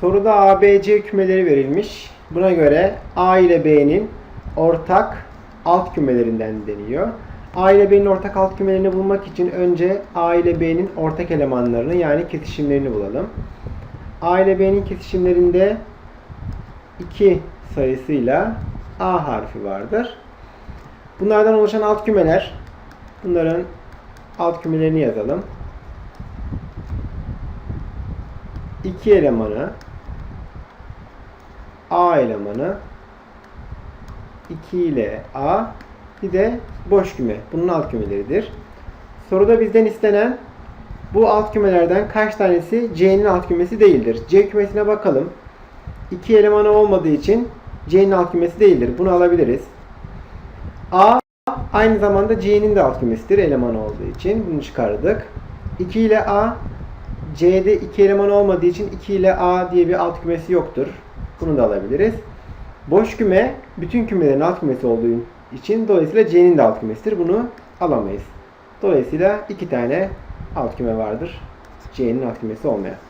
Soruda A, B, C kümeleri verilmiş. Buna göre A ile B'nin ortak alt kümelerinden deniyor. A ile B'nin ortak alt kümelerini bulmak için önce A ile B'nin ortak elemanlarını yani kesişimlerini bulalım. A ile B'nin kesişimlerinde 2 sayısıyla A harfi vardır. Bunlardan oluşan alt kümeler. Bunların alt kümelerini yazalım. 2 elemanı A elemanı 2 ile A bir de boş küme. Bunun alt kümeleridir. Soruda bizden istenen bu alt kümelerden kaç tanesi C'nin alt kümesi değildir? C kümesine bakalım. 2 elemanı olmadığı için C'nin alt kümesi değildir. Bunu alabiliriz. A aynı zamanda C'nin de alt kümesidir eleman olduğu için. Bunu çıkardık. 2 ile A C'de 2 eleman olmadığı için 2 ile A diye bir alt kümesi yoktur. Bunu da alabiliriz. Boş küme bütün kümelerin alt kümesi olduğu için dolayısıyla C'nin de alt kümesidir. Bunu alamayız. Dolayısıyla iki tane alt küme vardır. C'nin alt kümesi olmayan.